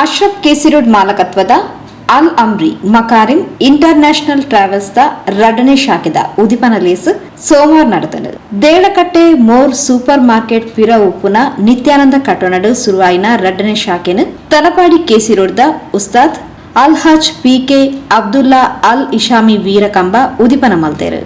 Ashraf KC Road ಮಾಲಕತ್ವದ Al Amri Makarim international travels the ರಡನೆ ಶಾಖೆದ ಉದಿಪನ ಲೇಸ್ ಸೋಮವಾರ ನಡೆದನು. ದೇಳಕಟ್ಟೆ ಮೋರ್ ಸೂಪರ್ ಮಾರ್ಕೆಟ್ ಪಿರ ಉಪ್ಪುನ ನಿತ್ಯಾನಂದ ಕಟ್ಟೋನಡು ಸುರುವಾಯಿನ ರಡನೆ ಶಾಖೆನು ತಲಪಾಡಿ ಕೇಸಿರೋಡ್ದ ಉಸ್ತಾದ್ ಅಲ್ ಹಜ್ ಪಿ ಕೆ ಅಬ್ದುಲ್ಲಾ ಅಲ್ ಇಶಾಮಿ ವೀರಕಂಬ ಉದಿಪನ ಮಲ್ತೇರು.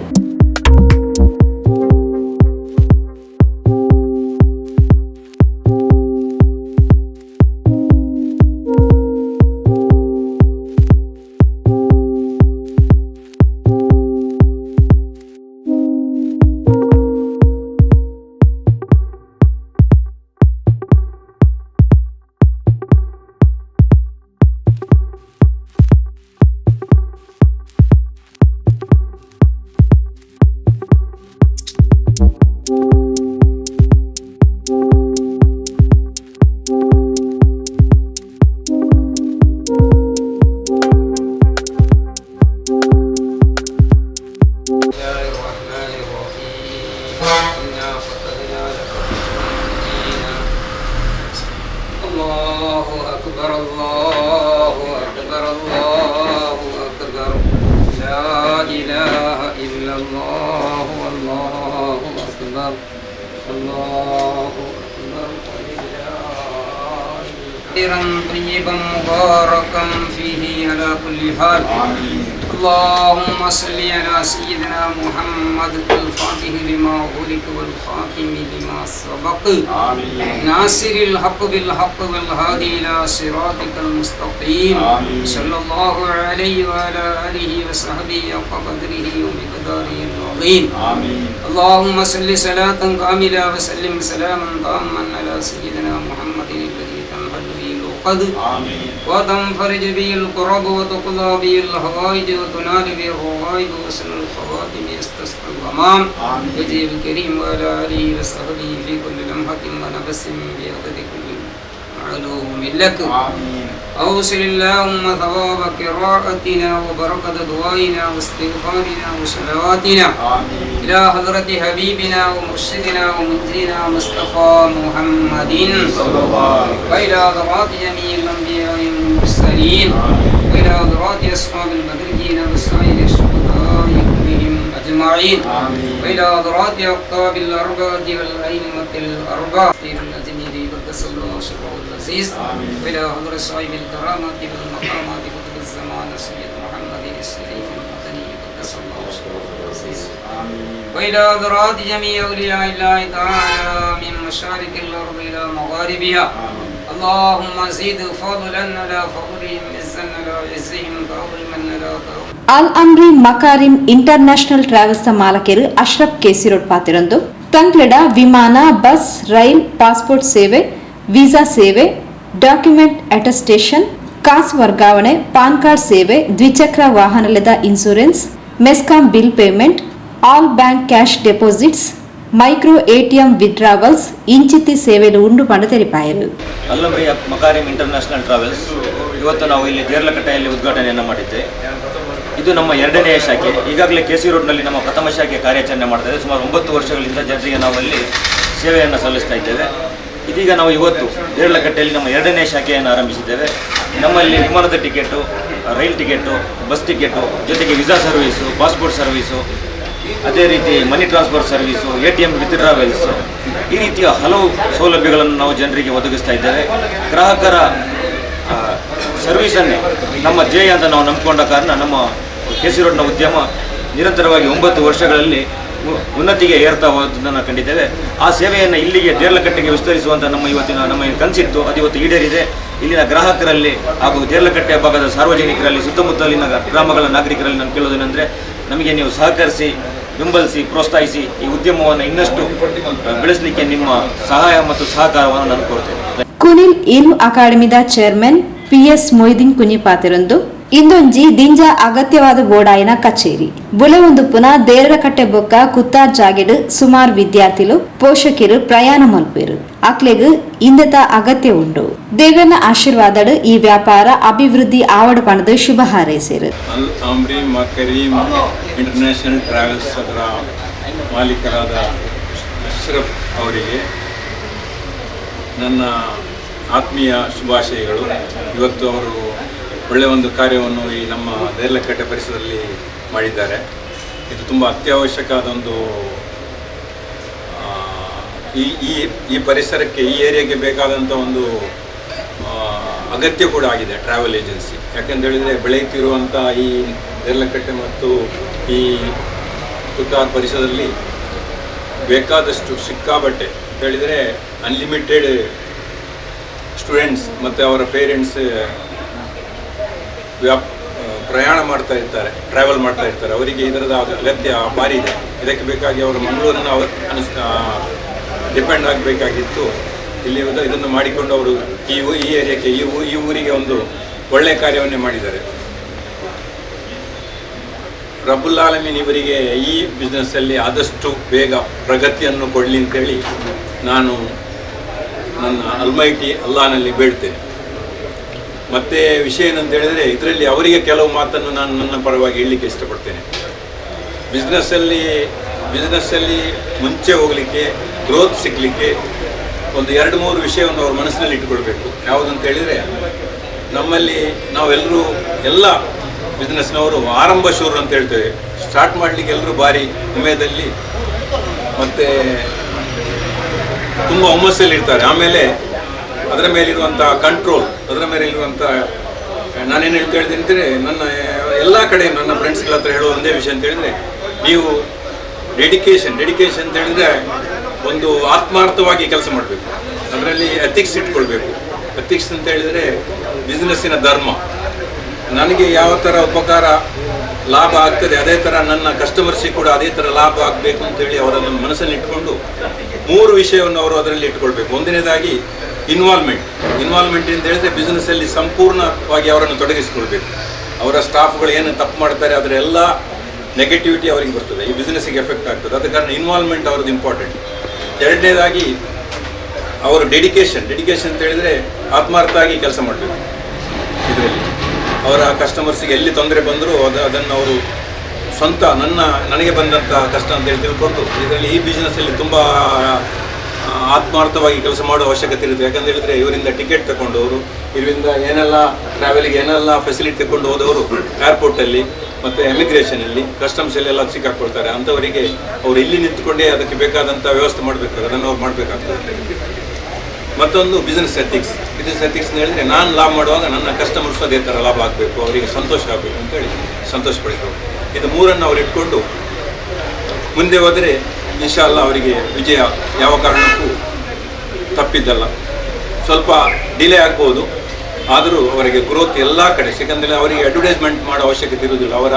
كثيرا طيبا مباركا فيه على كل حال. اللهم صل على سيدنا محمد الفاتح لما غلق والخاتم لما سبق. ناصر الحق بالحق والهادي إلى صراطك المستقيم. صلى الله عليه وعلى آله وصحبه حق قدره ومقداره العظيم. اللهم صل صلاة كاملة وسلم سلاما تاما على سيدنا محمد الذي تنحل به آمين وتنفرج به الكرب وتقضى به الحوائج وتنال به الروائد وسن الخواتم يستسقى. الغمام. وجه الكريم وعلى آله وصحبه في كل لمحة ونفس بعدد كل معلوم لك. آمين. أوصل اللهم ثواب قراءتنا وبركة دعائنا واستغفارنا وصلواتنا. إلى حضرة حبيبنا ومرشدنا ومنزلنا مصطفى محمد. صلى الله عليه وسلم وإلى ذرات جميع الأنبياء والمرسلين. وإلى ذرات أصحاب البدريين وسائر الشهداء كلهم أجمعين. وإلى ذرات أقطاب الأربعة والأئمة الأربعة خير الأجميل قدس الله العزيز آمين. وإلى حضر صاحب الكرامة والمقامات قطب الزمان سيد محمد الشريف المدني قدس الله سره العزيز آمين وإلى ذرات جميع أولياء الله تعالى من مشارق الأرض إلى مغاربها آمين اللهم زد فضلا على فضلهم عزا على عزهم تعظيما على تعظيم ಅಲ್ ಅಮ್ರಿ ಮಕಾರಿಂ ಇಂಟರ್ನ್ಯಾಷನಲ್ ಟ್ರಾವೆಲ್ಸ್ ನ ಮಾಲಕರು ಅಶ್ರಫ್ ಕೇಸಿರೋಡ್ ಪಾತಿರೊಂದು ತಂಕ್ಲೆಡ ವಿಮಾನ ಬಸ್ ರೈಲ್ ಪಾಸ್ಪೋರ್ಟ್ ಸೇವೆ ವೀಸಾ ಸೇವೆ, ಡಾಕ್ಯುಮೆಂಟ್ ಅಟೆಸ್ಟೇಷನ್, ಕಾಸ್ ವರ್ಗಾವಣೆ, ಪಾನ್ ಕಾರ್ಡ್ ಸೇವೆ, ದ್ವಿಚಕ್ರ ವಾಹನಲೆದ insurance, MESCOM bill payment, all bank cash deposits, micro ATM withdrawals ಇಂಚಿತಿ ಸೇವೆಲು ಉಂಡು ಪಂಡ ಅಲ್ಲಂಬರಿ ಮಕಾರಿಮ್ ಇಂಟರ್ನ್ಯಾಷನಲ್ ಟ್ರಾವೆಲ್ಸ್, ಇವತ್ತು ನಾವು ಇಲ್ಲಿ ದೇರ್ಲಕಟ್ಟೆಯಲ್ಲಿ ಉದ್ಘಾಟನೆಯನ್ನು ಮಾಡಿದ್ದೆ. ಇದು ನಮ್ಮ ಎರಡನೆಯ ಶಾಖೆ. ಈಗಾಗಲೇ ಕೆ ಸಿ ರೋಡ್ನಲ್ಲಿ ನಮ್ಮ ಪ್ರಥಮ ಶಾಖೆ ಕಾರ್ಯಾಚರಣೆ ಮಾಡ್ತಾ ಇದೆ. ಸುಮಾರು ಒಂಬತ್ತು ವರ್ಷಗಳಿಂದ ಜನರಿಗೆ ನಾವು ಅಲ್ಲಿ ಸೇವೆಯನ್ನು ಸಲ್ಲಿಸ್ತಾ ಇದ್ದೇವೆ. ಇದೀಗ ನಾವು ಇವತ್ತು ದೇರಳಕಟ್ಟೆಯಲ್ಲಿ ನಮ್ಮ ಎರಡನೇ ಶಾಖೆಯನ್ನು ಆರಂಭಿಸಿದ್ದೇವೆ. ನಮ್ಮಲ್ಲಿ ವಿಮಾನದ ticket, rail ticket, bus ticket, ಜೊತೆಗೆ ವಿಸಾ ಸರ್ವೀಸು, ಪಾಸ್ಪೋರ್ಟ್ ಸರ್ವೀಸು, ಅದೇ ರೀತಿ money transfer service, A T M withdrawals ಈ ರೀತಿಯ ಹಲವು ಸೌಲಭ್ಯಗಳನ್ನು ನಾವು ಜನರಿಗೆ ಒದಗಿಸ್ತಾ ಇದ್ದೇವೆ. ಗ್ರಾಹಕರ ಸರ್ವೀಸನ್ನೇ ನಮ್ಮ ಧ್ಯೇಯ ಅಂತ ನಾವು ನಂಬಿಕೊಂಡ ಕಾರಣ ನಮ್ಮ ಕೆ ರೋಡ್ನ ಉದ್ಯಮ ನಿರಂತರವಾಗಿ ಒಂಬತ್ತು ವರ್ಷಗಳಲ್ಲಿ ಉನ್ನತಿಗೆ ಏರ್ತಾ ಹೋದನ್ನು ಕಂಡಿದ್ದೇವೆ. ಆ ಸೇವೆಯನ್ನು ಇಲ್ಲಿಗೆ ದೇರ್ಲಕಟ್ಟೆಗೆ ವಿಸ್ತರಿಸುವಂಥ ನಮ್ಮ ಇವತ್ತಿನ ನಮ್ಮ ಕನಸಿತ್ತು. ಅದು ಇವತ್ತು ಈಡೇರಿದೆ. ಇಲ್ಲಿನ ಗ್ರಾಹಕರಲ್ಲಿ ಹಾಗೂ ದೇರ್ಲಕಟ್ಟೆ ಭಾಗದ ಸಾರ್ವಜನಿಕರಲ್ಲಿ ಸುತ್ತಮುತ್ತಲಿನ ಗ್ರಾಮಗಳ ನಾಗರಿಕರಲ್ಲಿ ನಾನು ಕೇಳೋದೇನೆಂದರೆ ನಮಗೆ ನೀವು ಸಹಕರಿಸಿ, ಬೆಂಬಲಿಸಿ, ಪ್ರೋತ್ಸಾಹಿಸಿ ಈ ಉದ್ಯಮವನ್ನು ಇನ್ನಷ್ಟು ಬೆಳೆಸಲಿಕ್ಕೆ ನಿಮ್ಮ ಸಹಾಯ ಮತ್ತು ಸಹಕಾರವನ್ನು ನಾನು ಕೋರ್ತೇನೆ ಕುನಿಲ್ ಇಲ್ಮ್ ಅಕಾಡೆಮಿದ ಚೇರ್ಮನ್ ಪಿ ಎಸ್ ಮೊಯ್ದೀನ್ ಕುഞ്ഞിಪಾತಿರೊಂದು ಇಂದೊಂಜಿ ದಿಂಜ ಅಗತ್ಯವಾದ ಬೋಡಾಯಿನ ಕಚೇರಿ. ಬುಲೆ ಒಂದು ಪುನಃ ದೇರಕಟ್ಟೆ ಬೊಕ್ಕ ಕುತ್ತಾರ್ ಜಾಗೆಡ್ ಸುಮಾರ್ ವಿದ್ಯಾರ್ಥಿಲು, ಪೋಷಕಿರು ಪ್ರಯಾಣ ಮಲ್ಪೇರು. ಅಕ್ಲೆಗ್ ಇಂದತ ಅಗತ್ಯ ಉಂಡು. ದೇವನ ಆಶೀರ್ವಾದಡು ಈ ವ್ಯಾಪಾರ ಅಭಿವೃದ್ಧಿ ಆವಡ ಪಣದ ಶುಭ ಹಾರೈಸಿರು. ಇಂಟರ್ನ್ಯಾಷನಲ್ ಟ್ರಾವೆಲ್ಸ್ ಅದರ ಮಾಲೀಕರಾದ ಅಶ್ರಫ್ ಅವರಿಗೆ ನನ್ನ ಆತ್ಮೀಯ ಶುಭಾಶಯಗಳು. ಇವತ್ತು ಅವರು ಒಳ್ಳೆಯ ಒಂದು ಕಾರ್ಯವನ್ನು ಈ ನಮ್ಮ ದೇರ್ಲಕಟ್ಟೆ ಪರಿಸರದಲ್ಲಿ ಮಾಡಿದ್ದಾರೆ. ಇದು ತುಂಬ ಅತ್ಯವಶ್ಯಕ ಒಂದು ಈ ಈ ಈ ಪರಿಸರಕ್ಕೆ, ಈ ಏರಿಯಾಗೆ ಬೇಕಾದಂಥ ಒಂದು ಅಗತ್ಯ ಕೂಡ ಆಗಿದೆ ಟ್ರಾವೆಲ್ ಏಜೆನ್ಸಿ. ಯಾಕೆಂತ ಹೇಳಿದರೆ ಬೆಳೆಯುತ್ತಿರುವಂಥ ಈ ದೇರ್ಲಕಟ್ಟೆ ಮತ್ತು ಈ ಕುತ್ತಾರ್ ಪರಿಸರದಲ್ಲಿ ಬೇಕಾದಷ್ಟು ಸಿಕ್ಕಾಬಟ್ಟೆ ಹೇಳಿದರೆ ಅನ್ಲಿಮಿಟೆಡ್ ಸ್ಟೂಡೆಂಟ್ಸ್ ಮತ್ತು ಅವರ ಪೇರೆಂಟ್ಸ್ ವ್ಯಾಪ್ ಪ್ರಯಾಣ ಮಾಡ್ತಾ ಇರ್ತಾರೆ ಟ್ರಾವೆಲ್ ಮಾಡ್ತಾ ಇರ್ತಾರೆ. ಅವರಿಗೆ ಇದರದ ಅಗತ್ಯ ಭಾರಿ ಇದೆ. ಇದಕ್ಕೆ ಬೇಕಾಗಿ ಅವರು ಮಂಗಳೂರನ್ನು ಅವರು ಅನಿಸ್ ಡಿಪೆಂಡ್ ಆಗಬೇಕಾಗಿತ್ತು. ಇಲ್ಲಿ ಇದನ್ನು ಮಾಡಿಕೊಂಡು ಅವರು ಈ ಈ ಏರಿಯಾಕ್ಕೆ, ಈ ಈ ಊರಿಗೆ ಒಂದು ಒಳ್ಳೆಯ ಕಾರ್ಯವನ್ನೇ ಮಾಡಿದ್ದಾರೆ. ರಬುಲ್ ಆಲಮೀನ್ ಇವರಿಗೆ ಈ ಬಿಸ್ನೆಸ್ಸಲ್ಲಿ ಆದಷ್ಟು ಬೇಗ ಪ್ರಗತಿಯನ್ನು ಕೊಡಲಿ ಅಂತೇಳಿ ನಾನು ನನ್ನ ಅಲ್ಮೈಟಿ ಅಲ್ಲಾನಲ್ಲಿ ಬೇಡ್ತೇನೆ. ಮತ್ತೆ ವಿಷಯ ಏನಂತ ಹೇಳಿದ್ರೆ, ಇದರಲ್ಲಿ ಅವರಿಗೆ ಕೆಲವು ಮಾತನ್ನು ನಾನು ನನ್ನ ಪರವಾಗಿ ಹೇಳಲಿಕ್ಕೆ ಇಷ್ಟಪಡ್ತೇನೆ. ಬಿಸ್ನೆಸ್ಸಲ್ಲಿ ಬಿಸ್ನೆಸ್ಸಲ್ಲಿ ಮುಂಚೆ ಹೋಗಲಿಕ್ಕೆ ಗ್ರೋತ್ ಸಿಗಲಿಕ್ಕೆ ಒಂದು ಎರಡು ಮೂರು ವಿಷಯವನ್ನು ಅವ್ರ ಮನಸ್ಸಿನಲ್ಲಿ ಇಟ್ಕೊಳ್ಬೇಕು ಯಾವುದಂತ ಹೇಳಿದರೆ, ನಮ್ಮಲ್ಲಿ ನಾವೆಲ್ಲರೂ ಎಲ್ಲ ಬಿಸ್ನೆಸ್ನವರು ಆರಂಭ ಶೂರು ಅಂತ ಹೇಳ್ತೇವೆ. ಸ್ಟಾರ್ಟ್ ಮಾಡಲಿಕ್ಕೆ ಎಲ್ಲರೂ ಭಾರಿ ಉಮೇದಲ್ಲಿ ಮತ್ತು ತುಂಬ ಹುಮ್ಮಸ್ಸಲ್ಲಿ ಇರ್ತಾರೆ. ಆಮೇಲೆ ಅದರ ಮೇಲಿರುವಂಥ ಕಂಟ್ರೋಲ್ ಅದರ ಮೇಲೆ ಇರುವಂಥ ನಾನೇನು ಹೇಳ್ತಾ ಇದ್ದೀನಿ ಅಂದರೆ ನನ್ನ ಎಲ್ಲ ಕಡೆ ನನ್ನ ಫ್ರೆಂಡ್ಸ್ಗಳ ಹತ್ರ ಹೇಳೋ ಒಂದೇ ವಿಷಯ ಅಂತ ಹೇಳಿದರೆ, ನೀವು ಡೆಡಿಕೇಶನ್ ಡೆಡಿಕೇಶನ್ ಅಂತ ಹೇಳಿದರೆ ಒಂದು ಆತ್ಮಾರ್ಥವಾಗಿ ಕೆಲಸ ಮಾಡಬೇಕು. ಅದರಲ್ಲಿ ಎಥಿಕ್ಸ್ ಇಟ್ಕೊಳ್ಬೇಕು. ಎಥಿಕ್ಸ್ ಅಂತ ಹೇಳಿದರೆ ಬಿಸ್ನೆಸ್ಸಿನ ಧರ್ಮ. ನನಗೆ ಯಾವ ಥರ ಉಪಕಾರ, ಲಾಭ ಆಗ್ತದೆ, ಅದೇ ಥರ ನನ್ನ ಕಸ್ಟಮರ್ಸಿಗೆ ಕೂಡ ಅದೇ ಥರ ಲಾಭ ಆಗಬೇಕು ಅಂತೇಳಿ ಅವರನ್ನು ಮನಸ್ಸಲ್ಲಿ ಇಟ್ಕೊಂಡು ಮೂರು ವಿಷಯವನ್ನು ಅವರು ಅದರಲ್ಲಿ ಇಟ್ಕೊಳ್ಬೇಕು. ಒಂದನೇದಾಗಿ ಇನ್ವಾಲ್ವ್ಮೆಂಟ್ ಇನ್ವಾಲ್ವ್ಮೆಂಟ್ ಅಂತ ಹೇಳಿದ್ರೆ ಬಿಸ್ನೆಸ್ಸಲ್ಲಿ ಸಂಪೂರ್ಣವಾಗಿ ಅವರನ್ನು ತೊಡಗಿಸಿಕೊಳ್ಬೇಕು. ಅವರ ಸ್ಟಾಫ್ಗಳು ಏನು ತಪ್ಪು ಮಾಡ್ತಾರೆ ಅದರೆಲ್ಲ ನೆಗೆಟಿವಿಟಿ ಅವರಿಗೆ ಬರ್ತದೆ. ಈ ಬಿಸ್ನೆಸ್ಸಿಗೆ ಎಫೆಕ್ಟ್ ಆಗ್ತದೆ. ಅದ ಕಾರಣ ಇನ್ವಾಲ್ವ್ಮೆಂಟ್ ಅವ್ರದ್ದು ಇಂಪಾರ್ಟೆಂಟ್ ಎರಡನೇದಾಗಿ ಅವರು ಡೆಡಿಕೇಶನ್ ಡೆಡಿಕೇಶನ್ ಅಂತ ಹೇಳಿದರೆ ಆತ್ಮಾರ್ಥವಾಗಿ ಕೆಲಸ ಮಾಡಬೇಕು. ಇದರಲ್ಲಿ. ಅವರ ಕಸ್ಟಮರ್ಸಿಗೆ ಎಲ್ಲಿ ತೊಂದರೆ ಬಂದರೂ ಅದು, ಅದನ್ನು ಅವರು ಸ್ವಂತ, ನನ್ನ, ನನಗೆ ಬಂದಂಥ ಕಷ್ಟ ಅಂತ ಹೇಳಿ ತಿಳ್ಕೊಂಡು ಇದರಲ್ಲಿ ಈ ಬಿಸ್ನೆಸ್ಸಲ್ಲಿ ತುಂಬ ಆತ್ಮಾರ್ಥವಾಗಿ ಕೆಲಸ ಮಾಡುವ ಅವಶ್ಯಕತೆ ಇರುತ್ತೆ. ಯಾಕಂತ ಹೇಳಿದ್ರೆ ಇವರಿಂದ ಟಿಕೆಟ್ ತಗೊಂಡವರು ಇವರಿಂದ ಏನೆಲ್ಲ ಟ್ರಾವೆಲಿಗೆ ಏನೆಲ್ಲ ಫೆಸಿಲಿಟಿ ತಗೊಂಡು ಹೋದವರು ಏರ್ಪೋರ್ಟಲ್ಲಿ ಮತ್ತು ಎಮಿಗ್ರೇಷನಲ್ಲಿ ಕಸ್ಟಮ್ಸಲ್ಲಿ ಎಲ್ಲ ಸಿಕ್ಕಾಕೊಳ್ತಾರೆ ಅಂಥವರಿಗೆ ಅವರು ಇಲ್ಲಿ ನಿಂತ್ಕೊಂಡೇ ಅದಕ್ಕೆ ಬೇಕಾದಂಥ ವ್ಯವಸ್ಥೆ ಮಾಡಬೇಕಾದ್ರೆ, ಅದನ್ನು ಅವ್ರು ಮಾಡಬೇಕಾಗ್ತದೆ. ಮತ್ತೊಂದು ಬಿಸ್ನೆಸ್ ಎಥಿಕ್ಸ್ ಬಿಸ್ನೆಸ್ ಎಥಿಕ್ಸ್ ಹೇಳಿದ್ರೆ ನಾನು ಲಾಭ ಮಾಡುವಾಗ ನನ್ನ ಕಸ್ಟಮರ್ಸ್ ಅದೇ ಥರ ಲಾಭ ಆಗಬೇಕು, ಅವರಿಗೆ ಸಂತೋಷ ಆಗಬೇಕು ಅಂತೇಳಿ ಸಂತೋಷಪಡಿಸಬೇಕು. ಇದು ಮೂರನ್ನು ಅವ್ರು ಇಟ್ಕೊಂಡು ಮುಂದೆ ಹೋದರೆ ಇನ್ಶಾಲ್ಲ ಅವರಿಗೆ ವಿಜಯ ಯಾವ ಕಾರಣಕ್ಕೂ ತಪ್ಪಿದ್ದಲ್ಲ. ಸ್ವಲ್ಪ ಡಿಲೇ ಆಗ್ಬೋದು. ಆದರೂ ಅವರಿಗೆ ಗ್ರೋತ್ ಎಲ್ಲ ಕಡೆ ಯಾಕಂದರೆ ಅವರಿಗೆ ಅಡ್ವರ್ಟೈಸ್ಮೆಂಟ್ ಮಾಡೋ ಅವಶ್ಯಕತೆ ಇರುವುದಿಲ್ಲ. ಅವರ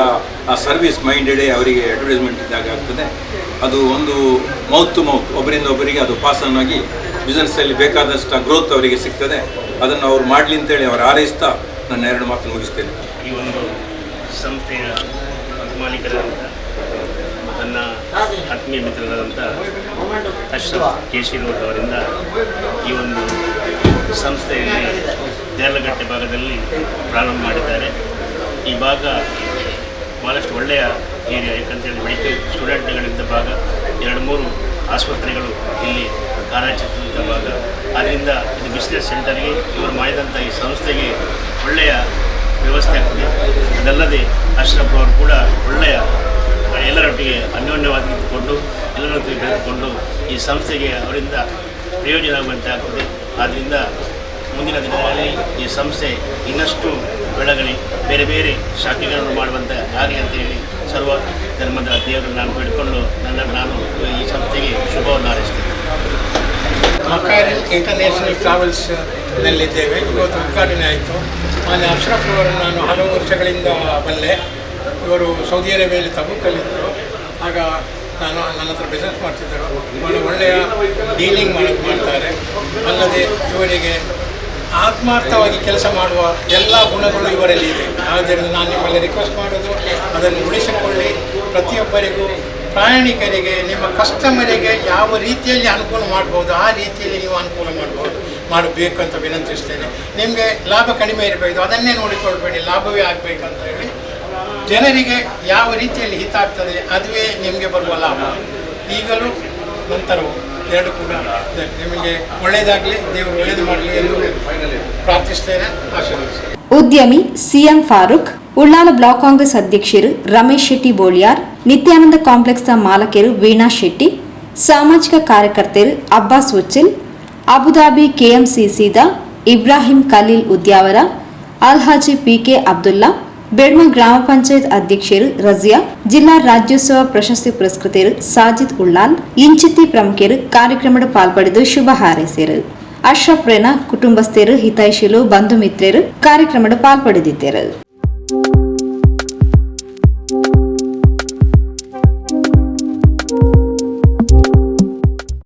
ಆ ಸರ್ವಿಸ್ ಮೈಂಡೆಡೇ ಅವರಿಗೆ ಅಡ್ವರ್ಟೈಸ್ಮೆಂಟ್ ಇದ್ದಾಗ ಆಗ್ತದೆ. ಅದು ಒಂದು ಮೌತ್ ಟು ಮೌತ್ ಒಬ್ಬರಿಂದ ಒಬ್ಬರಿಗೆ ಅದು ಪಾಸನ್ ಆಗಿ ಬಿಸ್ನೆಸ್ಸಲ್ಲಿ ಬೇಕಾದಷ್ಟು ಗ್ರೋತ್ ಅವರಿಗೆ ಸಿಗ್ತದೆ. ಅದನ್ನು ಅವ್ರು ಮಾಡಲಿ ಅಂತೇಳಿ ಅವರು ಆರೈಸ್ತಾ ನನ್ನ ಎರಡು ಮಾತು ಮುಗಿಸ್ತೇನೆ. ಈ ಒಂದು ಸಂಸ್ಥೆಯ ಮಾಲೀಕರಾದಂಥ ನನ್ನ ಆತ್ಮೀಯ ಮಿತ್ರರಾದಂಥ ಅಶ್ರಫ್ ಕೇಶಿರೋಡ್ ಅವರಿಂದ ಈ ಒಂದು ಸಂಸ್ಥೆಯಲ್ಲಿ ದೇರ್ಲಗಟ್ಟೆ ಭಾಗದಲ್ಲಿ ಪ್ರಾರಂಭ ಮಾಡಿದ್ದಾರೆ. ಈ ಭಾಗ ಭಾಳಷ್ಟು ಒಳ್ಳೆಯ ಏರಿಯಾ ಯಾಕಂತೇಳಿ ಮೆಡಿಕಲ್ ಸ್ಟೂಡೆಂಟ್ಗಳಿದ್ದ ಭಾಗ ಎರಡು ಮೂರು ಆಸ್ಪತ್ರೆಗಳು ಇಲ್ಲಿ ಕಾರ್ಯಾಚರಿಸಿದ ಭಾಗ. ಆದ್ದರಿಂದ ಇದು ಬಿಸ್ನೆಸ್ ಸೆಂಟರ್ಗೆ ಇವರು ಮಾಡಿದಂಥ ಈ ಸಂಸ್ಥೆಗೆ ಒಳ್ಳೆಯ ವ್ಯವಸ್ಥೆ ಆಗ್ತದೆ. ಅದಲ್ಲದೆ ಅಶ್ರಫ್ ಅವರು ಕೂಡ ಒಳ್ಳೆಯ ಎಲ್ಲರೊಟ್ಟಿಗೆ ಅನ್ಯೋನ್ಯವಾಗಿ ಇದ್ದುಕೊಂಡು ಎಲ್ಲರೊಟ್ಟಿಗೆ ಬೆಳೆದುಕೊಂಡು ಈ ಸಂಸ್ಥೆಗೆ ಅವರಿಂದ ಪ್ರಯೋಜನ ಆಗುವಂತೆ ಆಗ್ತದೆ ಆದ್ದರಿಂದ ಮುಂದಿನ ದಿನಗಳಲ್ಲಿ ಈ ಸಂಸ್ಥೆ ಇನ್ನಷ್ಟು ಬೆಳಗಲಿ ಬೇರೆ ಬೇರೆ ಶಾಖೆಗಳನ್ನು ಮಾಡುವಂಥ ಆಗಲಿ ಅಂತ ಹೇಳಿ ಸರ್ವ ಧರ್ಮದ ದೇವರನ್ನು ನಾನು ಬೇಡಿಕೊಂಡು ನನ್ನ ನಾನು ಈ ಸಂಸ್ಥೆಗೆ ಶುಭವನ್ನು ಹಾರೈಸ್ತೇನೆ. ಮಕ್ಕಳ ಇಂಟರ್ನ್ಯಾಷನಲ್ ಟ್ರಾವೆಲ್ಸ್ನಲ್ಲಿದ್ದೇವೆ. ಇವತ್ತು ಉದ್ಘಾಟನೆ ಆಯಿತು. ಮಾನ್ಯ ಅಶ್ರಫ್ ಅವರನ್ನು ನಾನು ಹಲವು ವರ್ಷಗಳಿಂದ ಬಲ್ಲೆ ಇವರು ಸೌದಿ ಅರೇಬಿಯಲ್ಲಿ ತಬೂಕಲ್ಲಿದ್ದರು. ಆಗ ನಾನು ನನ್ನ ಹತ್ರ ಬಿಸ್ನೆಸ್ ಮಾಡ್ತಿದ್ದರು. ಭಾಳ ಒಳ್ಳೆಯ ಡೀಲಿಂಗ್ ಮಾಡಕ್ಕೆ ಮಾಡ್ತಾರೆ. ಅಲ್ಲದೆ ಇವರಿಗೆ ಆತ್ಮಾರ್ಥವಾಗಿ ಕೆಲಸ ಮಾಡುವ ಎಲ್ಲ ಗುಣಗಳು ಇವರಲ್ಲಿ ಇದೆ. ಆದ್ದರಿಂದ ನಾನು ನಿಮ್ಮಲ್ಲಿ ರಿಕ್ವೆಸ್ಟ್ ಮಾಡೋದು, ಅದನ್ನು ಉಳಿಸಿಕೊಳ್ಳಿ. ಪ್ರತಿಯೊಬ್ಬರಿಗೂ ಪ್ರಯಾಣಿಕರಿಗೆ, ನಿಮ್ಮ ಕಸ್ಟಮರಿಗೆ ಯಾವ ರೀತಿಯಲ್ಲಿ ಅನುಕೂಲ ಮಾಡ್ಬೋದು, ಆ ರೀತಿಯಲ್ಲಿ ನೀವು ಅನುಕೂಲ ಮಾಡ್ಬೋದು. ಮಾಡಬೇಕು ಅಂತ ವಿನಂತಿಸ್ತೇನೆ. ನಿಮಗೆ ಲಾಭ ಕಡಿಮೆ ಇರಬೇಕು ಅದನ್ನೇ ನೋಡಿಕೊಳ್ಬೇಡಿ. ಲಾಭವೇ ಆಗಬೇಕಂತ ಹೇಳಿ ಜನರಿಗೆ ಯಾವ ರೀತಿಯಲ್ಲಿ ಹಿತ ಆಗ್ತದೆ ಅದುವೇ ನಿಮಗೆ ಬರುವ ಲಾಭ. ಈಗಲೂ ನಂತರವೂ ಎರಡು ಕೂಡ. ನಿಮಗೆ ಒಳ್ಳೆಯದಾಗಲಿ ದೇವರು ಒಳ್ಳೆಯದು ಮಾಡಲಿ ಎಂದು ಪ್ರಾರ್ಥಿಸ್ತೇನೆ ಆಶೀರ್ವದಿಸ್ತೇನೆ ಉದ್ಯಮಿ ಸಿಎಂ ಫಾರೂಕ್, ಉಳ್ಳಾಲ ಬ್ಲಾಕ್ ಕಾಂಗ್ರೆಸ್ ಅಧ್ಯಕ್ಷರು ರಮೇಶ್ ಶೆಟ್ಟಿ ಬೋಳಿಯಾರ್, ನಿತ್ಯಾನಂದ ಕಾಂಪ್ಲೆಕ್ಸ್ನ ಮಾಲಕಿಯರು ವೀಣಾ ಶೆಟ್ಟಿ, ಸಾಮಾಜಿಕ ಕಾರ್ಯಕರ್ತರು ಅಬ್ಬಾಸ್ ಉಚ್ಚಿಲ್, ಅಬುದಾಬಿ ಕೆಎಂಸಿಸಿದ ಇಬ್ರಾಹಿಂ ಖಲೀಲ್ ಉದ್ಯಾವರ, ಅಲ್ಹಾಜಿ ಪಿಕೆ ಅಬ್ದುಲ್ಲಾ ಬೆಳ್ಮ ಗ್ರಾಮ ಪಂಚಾಯತ್ ಅಧ್ಯಕ್ಷರು ರಜಿಯಾ, ಜಿಲ್ಲಾ ರಾಜ್ಯೋತ್ಸವ ಪ್ರಶಸ್ತಿ ಪುರಸ್ಕೃತರು ಸಾಜಿದ್ ಉಳ್ಳಾಲ್, ಇಂಚಿತಿ ಪ್ರಮುಖರು ಕಾರ್ಯಕ್ರಮದ ಪಾಲ್ಪಡೆದು ಶುಭ ಹಾರೈಸಿದರು. ಅಶ್ರಫ್ ರೇನಾ, ಕುಟುಂಬಸ್ಥರು ಹಿತೈಷಿಲು ಬಂಧು ಮಿತ್ರರು ಕಾರ್ಯಕ್ರಮದ ಪಾಲ್ಪಡೆದಿದ್ದರು